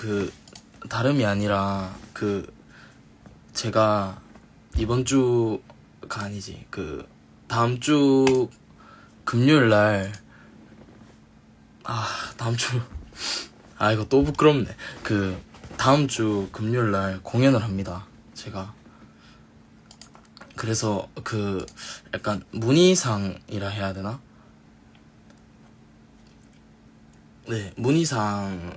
그 다름이 아니라 그 제가 이번 주가 아니지 그 다음 주 금요일 날 아 다음 주 아 이거 또 부끄럽네. 그 다음 주 금요일 날 공연을 합니다 제가. 그래서 그 약간 문의상이라 해야 되나? 네 문의상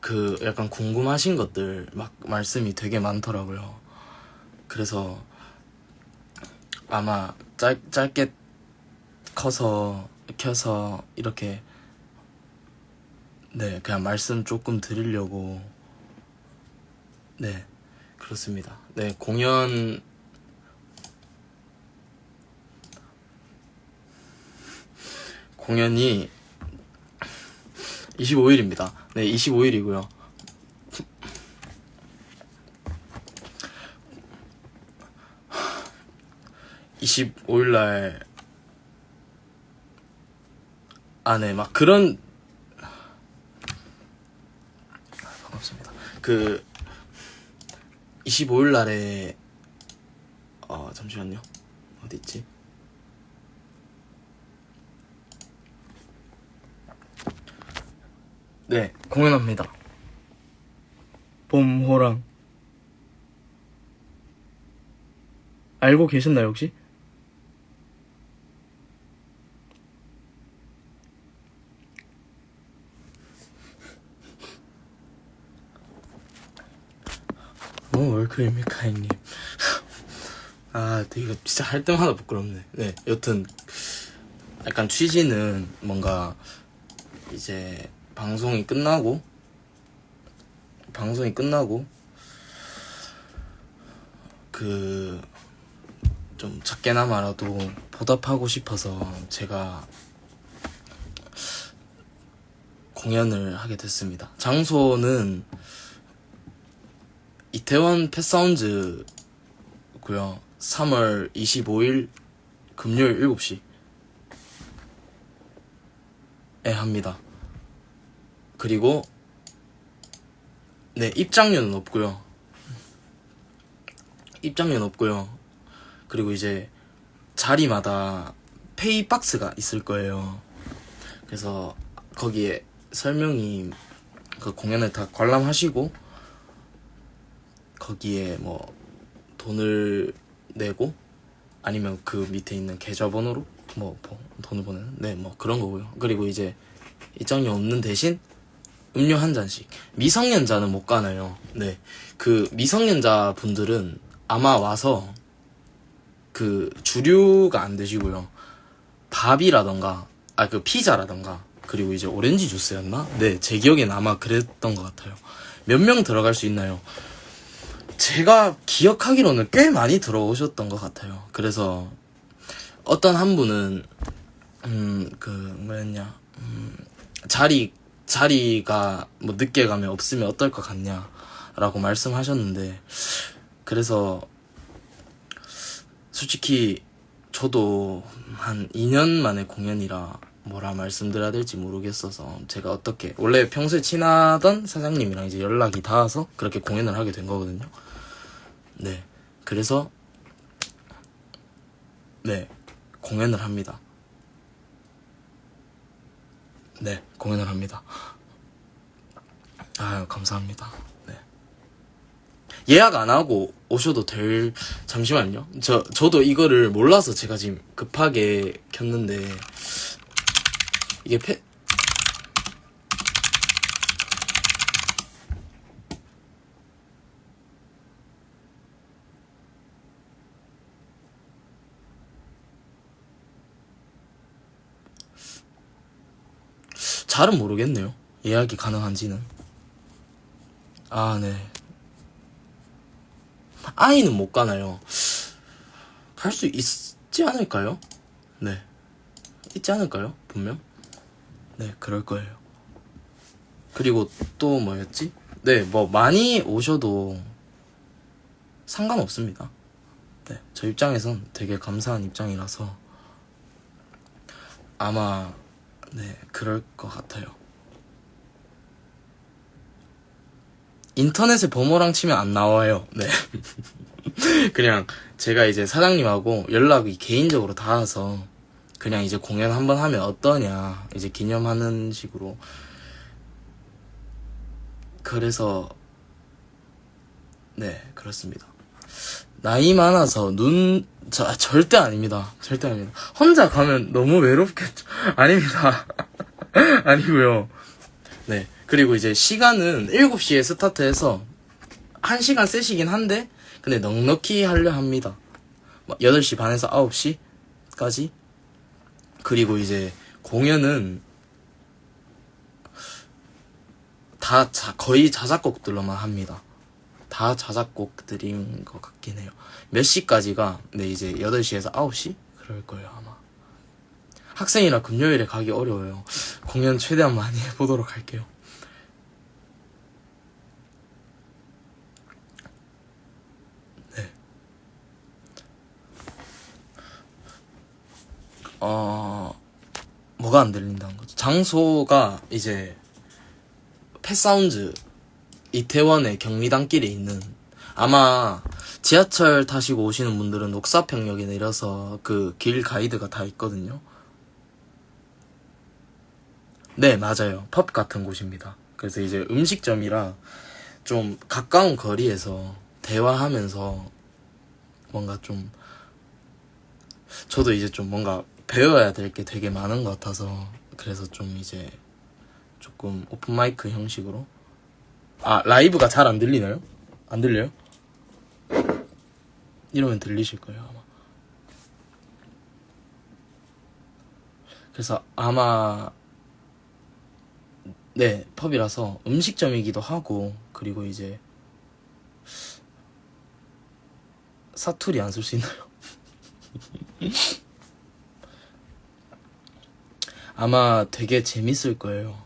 그 약간 궁금하신 것들 막 말씀이 되게 많더라고요. 그래서 아마 짧, 짧게 커서 켜서 이렇게 네 그냥 말씀 조금 드리려고. 네 그렇습니다. 네 공연. 공연이 25일입니다 네 25일이고요 (25일) 날 안에 막 그런 반갑습니다. 그 25일 날에 어 잠시만요. 어디 있지? 네, 공연합니다. 봄 호랑 알고 계셨나요, 혹시? 어, 월클입니까, 형님? 아, 이거 진짜 할 때마다 부끄럽네. 네, 여튼, 약간 취지는 뭔가, 이제, 방송이 끝나고, 방송이 끝나고, 그, 좀 작게나마라도 보답하고 싶어서 제가 공연을 하게 됐습니다. 장소는 이태원 펫사운즈고요. 3월 25일 금요일 7시 에 합니다. 그리고 네 입장료는 없고요. 입장료는 없고요. 그리고 이제 자리마다 페이 박스가 있을 거예요. 그래서 거기에 설명이 그 공연을 다 관람하시고 거기에 뭐 돈을 내고 아니면 그 밑에 있는 계좌번호로 뭐 보- 돈을 보내는 네 뭐 그런 거고요. 그리고 이제 입장료 없는 대신 음료 한 잔씩 미성년자는 못 가나요. 네 그 미성년자 분들은 아마 와서 그 주류가 안 드시고요. 밥이라던가 아 그 피자라던가 그리고 이제 오렌지 주스였나? 네 제 기억엔 아마 그랬던 것 같아요. 몇 명 들어갈 수 있나요? 제가 기억하기로는 꽤 많이 들어오셨던 것 같아요. 그래서 어떤 한 분은 음 그 뭐였냐 음, 자리 자리가 뭐 늦게 가면 없으면 어떨 것 같냐라고 말씀하셨는데 그래서 솔직히 저도 한 2년 만에 공연이라 뭐라 말씀드려야 될지 모르겠어서 제가 어떻게 원래 평소에 친하던 사장님이랑 이제 연락이 닿아서 그렇게 공연을 하게 된 거거든요. 네. 그래서 네. 공연을 합니다. 네. 공연을 합니다. 아유, 감사합니다. 네. 예약 안 하고 오셔도 될 잠시만요. 저 저도 이거를 몰라서 제가 지금 급하게 켰는데 이게 페 잘은 모르겠네요. 예약이 가능한지는. 아, 네. 아이는 못 가나요? 갈 수 있지 않을까요? 네. 있지 않을까요? 분명? 네, 그럴 거예요. 그리고 또 뭐였지? 네, 뭐 많이 오셔도 상관없습니다. 네, 저 입장에선 되게 감사한 입장이라서 아마, 네, 그럴 것 같아요. 인터넷에 범호랑 치면 안 나와요. 네. 그냥 제가 이제 사장님하고 연락이 개인적으로 닿아서 그냥 이제 공연 한번 하면 어떠냐 이제 기념하는 식으로 그래서 네 그렇습니다. 나이 많아서 눈 저, 절대 아닙니다. 절대 아닙니다. 혼자 가면 너무 외롭겠죠. 아닙니다. 아니고요. 네. 그리고 이제 시간은 7시에 스타트해서 1시간 세시긴 한데 근데 넉넉히 하려 합니다. 뭐 8시 반에서 9시까지. 그리고 이제 공연은 다 자, 거의 자작곡들로만 합니다. 다 자작곡들인 것 같긴 해요. 몇 시까지가 네 이제 8시에서 9시 그럴 거예요 아마. 학생이라 금요일에 가기 어려워요. 공연 최대한 많이 해보도록 할게요. 네. 어, 뭐가 안 들린다는 거죠? 장소가 이제 펫사운즈 이태원의 경리단길에 있는 아마 지하철 타시고 오시는 분들은 옥사평역에 내려서 그 길 가이드가 다 있거든요. 네, 맞아요. 펍 같은 곳입니다. 그래서 이제 음식점이라 좀 가까운 거리에서 대화하면서 뭔가 좀 저도 이제 좀 뭔가 배워야 될 게 되게 많은 것 같아서 그래서 좀 이제 조금 오픈 마이크 형식으로 아 라이브가 잘 안 들리나요? 안 들려요? 이러면 들리실 거예요 아마 그래서 아마 네 펍이라서 음식점이기도 하고 그리고 이제 사투리 안 쓸 수 있나요? 아마 되게 재밌을 거예요.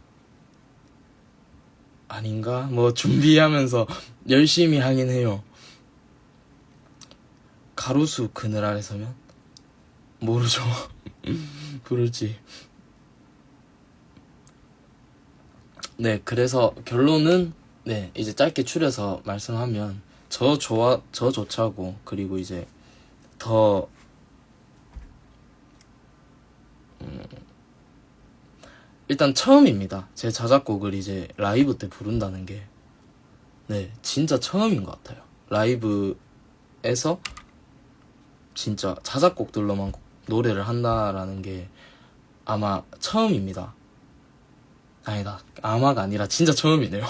아닌가? 뭐 준비하면서 열심히 하긴 해요. 가로수 그늘 아래 서면? 모르죠. 부를지. 네, 그래서 결론은 네, 이제 짧게 추려서 말씀하면 저 좋아 저 좋자고 그리고 이제 더 일단 처음입니다. 제 자작곡을 이제 라이브 때 부른다는 게, 네, 진짜 처음인 것 같아요. 라이브에서 진짜 자작곡들로만 노래를 한다라는 게 아마 처음입니다. 아니다. 아마가 아니라 진짜 처음이네요.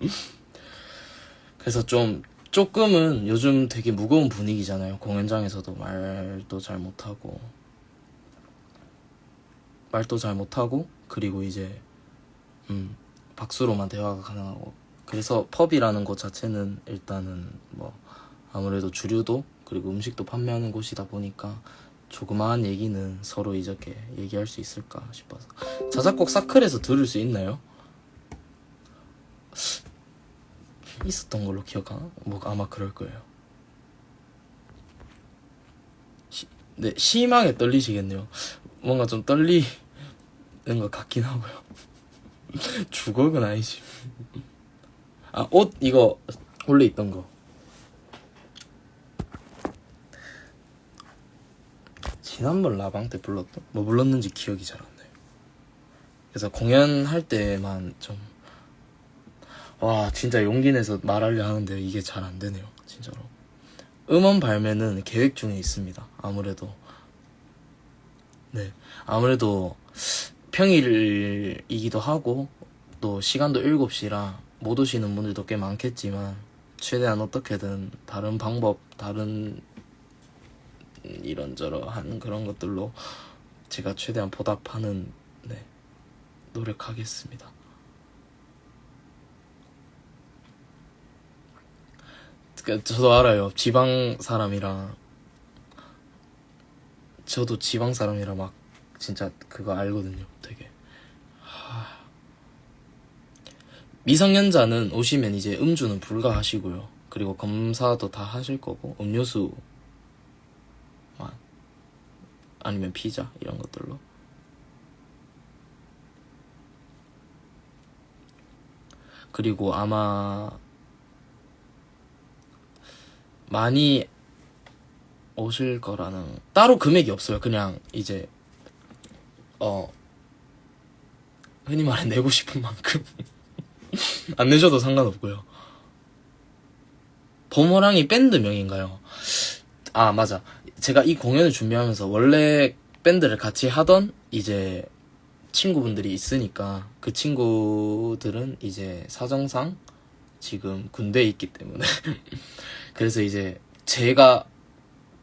그래서 좀, 조금은 요즘 되게 무거운 분위기잖아요. 공연장에서도 말도 잘 못하고. 말도 잘 못하고 그리고 이제 음 박수로만 대화가 가능하고 그래서 펍이라는 곳 자체는 일단은 뭐 아무래도 주류도 그리고 음식도 판매하는 곳이다 보니까 조그마한 얘기는 서로 이렇게 얘기할 수 있을까 싶어서 자작곡 사클에서 들을 수 있나요? 있었던 걸로 기억하나? 뭐 아마 그럴 거예요. 시, 네 심하게 떨리시겠네요. 뭔가 좀 떨리 는것 같긴 하고요. 주걱은 아니지. 아, 옷, 이거, 원래 있던 거. 지난번 라방 때 불렀던? 뭐 불렀는지 기억이 잘 안 나요. 그래서 공연할 때만 좀, 와, 진짜 용기 내서 말하려 하는데 이게 잘 안 되네요. 진짜로. 음원 발매는 계획 중에 있습니다. 아무래도. 네. 아무래도 평일이기도 하고 또 시간도 7시라 못 오시는 분들도 꽤 많겠지만 최대한 어떻게든 다른 방법, 다른 이런저런한 그런 것들로 제가 최대한 보답하는 네, 노력하겠습니다. 그, 저도 알아요. 지방 사람이라 저도 지방 사람이라 막 진짜 그거 알거든요. 되게 하... 미성년자는 오시면 이제 음주는 불가하시고요. 그리고 검사도 다 하실 거고 음료수 아니면 피자 이런 것들로 그리고 아마 많이 오실 거라는 따로 금액이 없어요. 그냥 이제 어 흔히 말해 내고 싶은 만큼 안 내셔도 상관없고요. 봄호랑이 밴드명인가요? 아 맞아. 제가 이 공연을 준비하면서 원래 밴드를 같이 하던 이제 친구분들이 있으니까 그 친구들은 이제 사정상 지금 군대에 있기 때문에 그래서 이제 제가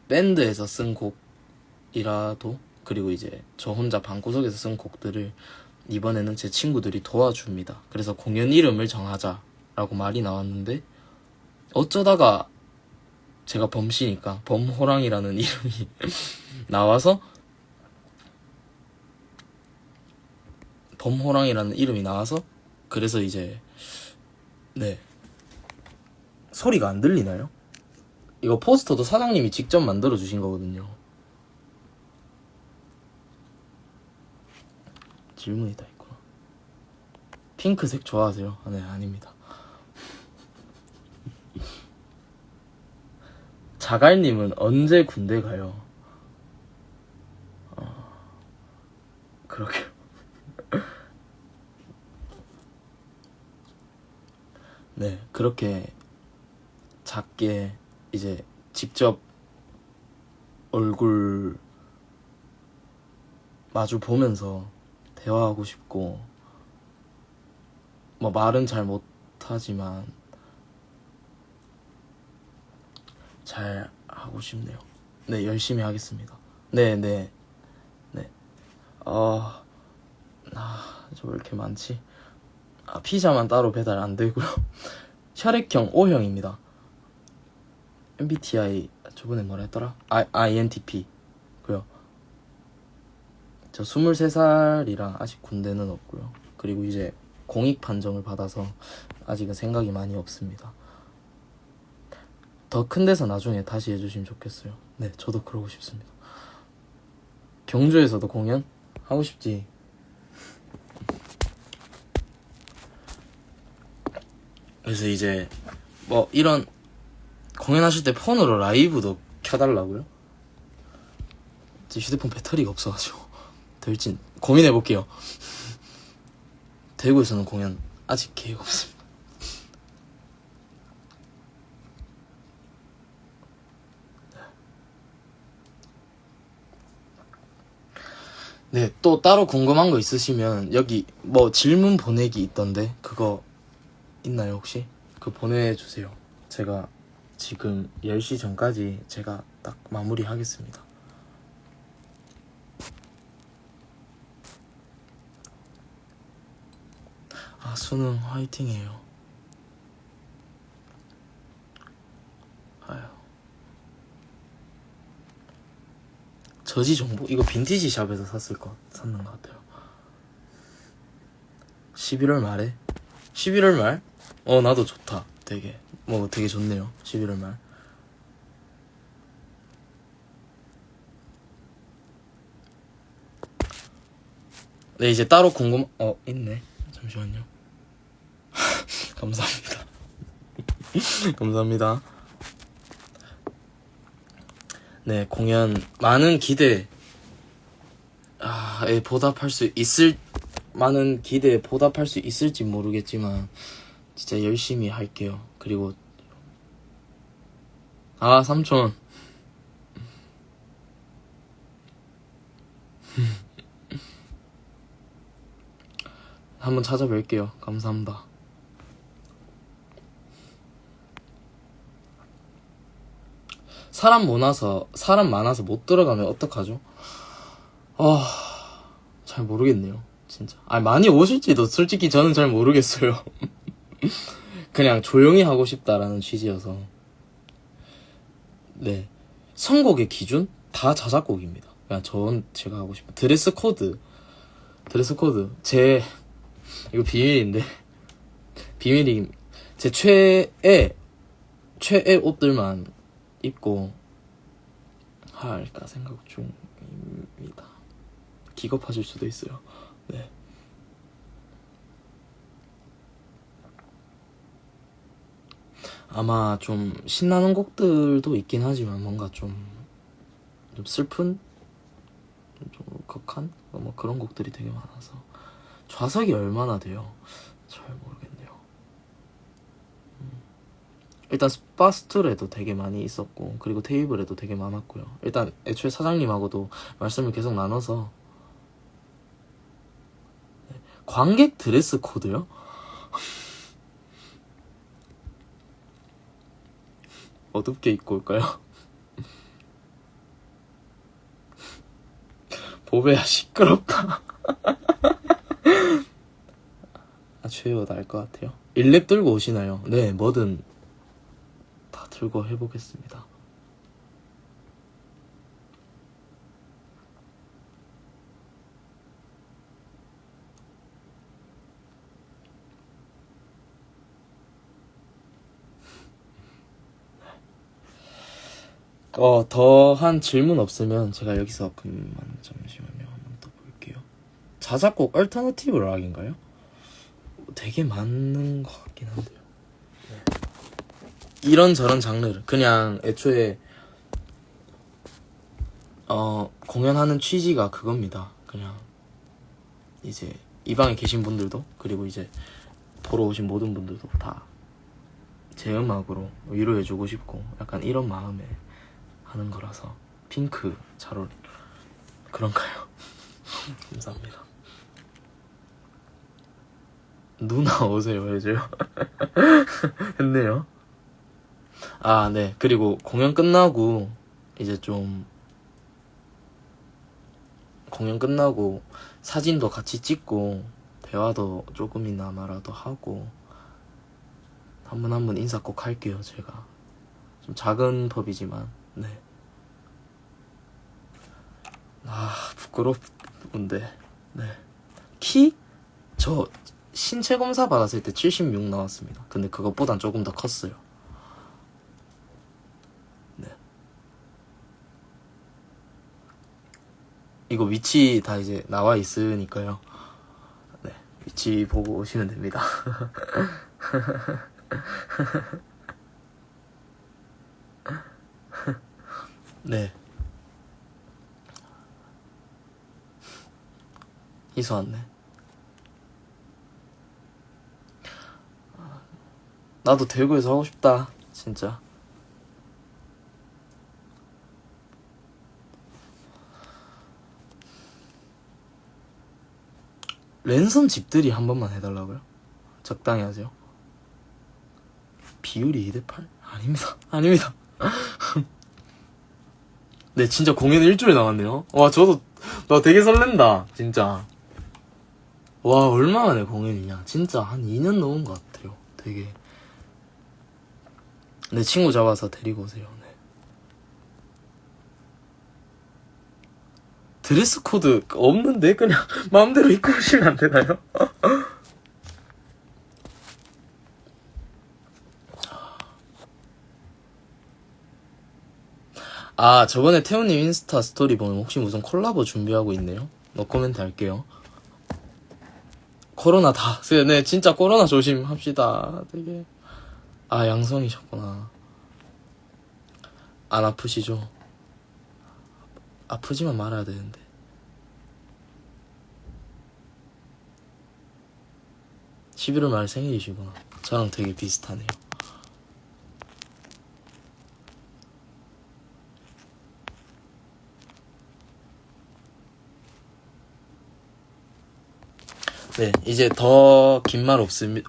밴드에서 쓴 곡이라도 그리고 이제 저 혼자 방구석에서 쓴 곡들을 이번에는 제 친구들이 도와줍니다. 그래서 공연 이름을 정하자라고 말이 나왔는데 어쩌다가 제가 범씨니까 범호랑이라는 이름이 나와서 범호랑이라는 이름이 나와서 그래서 이제 네 소리가 안 들리나요? 이거 포스터도 사장님이 직접 만들어 주신 거거든요. 질문이 다 있구나. 핑크색 좋아하세요? 아, 네, 아닙니다. 자갈님은 언제 군대 가요? 어, 그러게요. 네, 그렇게 작게 이제 직접 얼굴 마주 보면서 대화하고 싶고 뭐 말은 잘 못하지만 잘 하고 싶네요. 네, 열심히 하겠습니다. 네, 네, 네. 어, 아, 저 왜 이렇게 많지? 아, 피자만 따로 배달 안 되고요. 혈액형 O형입니다. MBTI 저번에 뭐라 했더라? I, INTP. 저 23살이라 아직 군대는 없고요. 그리고 이제 공익 판정을 받아서 아직은 생각이 많이 없습니다. 더 큰 데서 나중에 다시 해주시면 좋겠어요. 네, 저도 그러고 싶습니다. 경주에서도 공연 하고 싶지. 그래서 이제 뭐 이런 공연하실 때 폰으로 라이브도 켜달라고요? 제 휴대폰 배터리가 없어가지고 될진 고민해 볼게요. 대구에서는 공연 아직 계획 없습니다. 네, 또 따로 궁금한 거 있으시면 여기 뭐 질문 보내기 있던데 그거 있나요 혹시? 그거 보내주세요. 제가 지금 10시 전까지 제가 딱 마무리 하겠습니다. 아, 수능 화이팅이에요. 아유. 저지 정보? 이거 빈티지 샵에서 샀을 것, 샀는 것 같아요. 11월 말에? 11월 말? 어, 나도 좋다. 되게. 뭐 되게 좋네요. 11월 말. 네, 이제 따로 궁금, 어, 있네. 잠시만요. 감사합니다. 감사합니다. 네, 공연 많은 기대, 아, 에 보답할 수 있을, 많은 기대에 보답할 수 있을지 모르겠지만, 진짜 열심히 할게요. 그리고 아 삼촌 한번 찾아뵐게요. 감사합니다. 사람 많아서 사람 많아서 못 들어가면 어떡하죠? 아, 잘 모르겠네요. 진짜. 아, 많이 오실지도 솔직히 저는 잘 모르겠어요. 그냥 조용히 하고 싶다라는 취지여서. 네. 선곡의 기준? 다 자작곡입니다. 그냥 전 제가 하고 싶은 드레스 코드. 드레스 코드. 제, 이거 비밀인데. 비밀이, 제 최애, 최애 옷들만 입고 할까 생각 중입니다. 기겁하실 수도 있어요. 네. 아마 좀 신나는 곡들도 있긴 하지만 뭔가 좀, 좀 슬픈 좀 울컥한 뭐 그런 곡들이 되게 많아서 좌석이 얼마나 돼요? 잘 모르겠네요. 음. 일단 스파스툴에도 되게 많이 있었고 그리고 테이블에도 되게 많았고요. 일단 애초에 사장님하고도 말씀을 계속 나눠서 네. 관객 드레스 코드요? 어둡게 입고 올까요? 보배야 시끄럽다. 아 최애가 나을 것 같아요. 일랩 들고 오시나요? 네, 뭐든 다 들고 해 보겠습니다. 어, 더 한 질문 없으면 제가 여기서 그만 잠시만요. 한번 더 볼게요. 자작곡 얼터너티브 락인가요? 되게 많은 것 같긴 한데요. 네. 이런저런 장르를 그냥 애초에 어, 공연하는 취지가 그겁니다. 그냥 이제 이 방에 계신 분들도 그리고 이제 보러 오신 모든 분들도 다 제 음악으로 위로해주고 싶고 약간 이런 마음에 하는 거라서 핑크 잘 어울 그런가요? 감사합니다. 누나 오세요 해줘요. 했네요. 아, 네. 그리고 공연 끝나고 이제 좀 공연 끝나고 사진도 같이 찍고 대화도 조금이나마라도 하고 한 번 한 번 인사 꼭 할게요, 제가. 좀 작은 법이지만, 네. 아, 부끄럽은데. 네. 키? 저 신체 검사 받았을 때 76 나왔습니다. 근데 그것보단 조금 더 컸어요. 네. 이거 위치 다 이제 나와 있으니까요. 네. 위치 보고 오시면 됩니다. 네. 희수 왔네. 나도 대구에서 하고 싶다. 진짜. 랜선 집들이 한 번만 해달라고요? 적당히 하세요. 비율이 2대8? 아닙니다. 아닙니다. 네, 진짜 공연 일주일 남았네요. 와, 저도, 나 되게 설렌다. 진짜. 와, 얼마 만에 공연이냐. 진짜 한 2년 넘은 것 같아요. 되게. 내 친구 잡아서 데리고 오세요. 네. 드레스 코드 없는데 그냥 마음대로 입고 오시면 안 되나요? 아 저번에 태훈님 인스타 스토리 보면 혹시 무슨 콜라보 준비하고 있네요? 노코멘트 할게요. 코로나 다. 네 진짜 코로나 조심합시다. 되게. 아 양성이셨구나. 안 아프시죠? 아프지만 말아야 되는데. (11월) 말 생일이시구나. 저랑 되게 비슷하네요. 네 이제 더 긴 말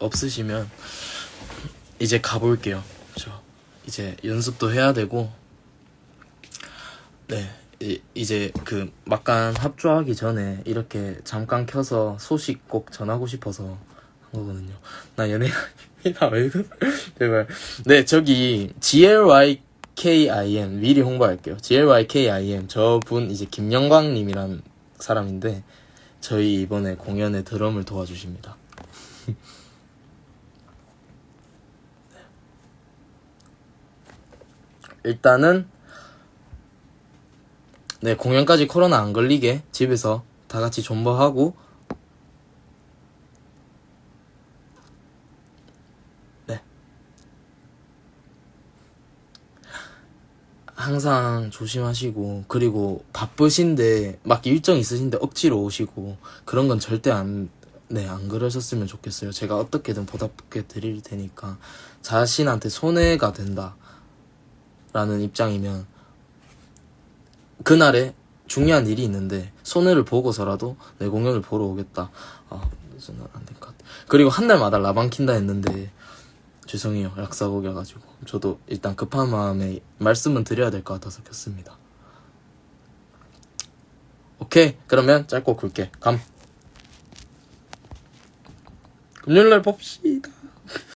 없으시면 이제 가볼게요. 저 이제 연습도 해야 되고. 네, 이, 이제 그 막간 합주하기 전에 이렇게 잠깐 켜서 소식 꼭 전하고 싶어서 한 거거든요. 나 연예인 아닙니다. 왜 그? 제발. 네, 저기 GLYKIM 미리 홍보할게요. GLYKIM 저분 이제 김영광 님이란 사람인데 저희 이번에 공연에 드럼을 도와주십니다. 일단은 네, 공연까지 코로나 안 걸리게 집에서 다 같이 존버하고 네. 항상 조심하시고 그리고 바쁘신데 막 일정 있으신데 억지로 오시고 그런 건 절대 안 네, 안 그러셨으면 좋겠어요. 제가 어떻게든 보답해 드릴 테니까 자신한테 손해가 된다. 라는 입장이면 그날에 중요한 일이 있는데 손해를 보고서라도 내 공연을 보러 오겠다. 아, 저는 안될 것 같아. 그리고 한 달마다 라방 킨다 했는데 죄송해요. 약사곡이어가지고 저도 일단 급한 마음에 말씀은 드려야 될 것 같아서 켰습니다. 오케이 그러면 짧고 굵게 감. 금요일날 봅시다.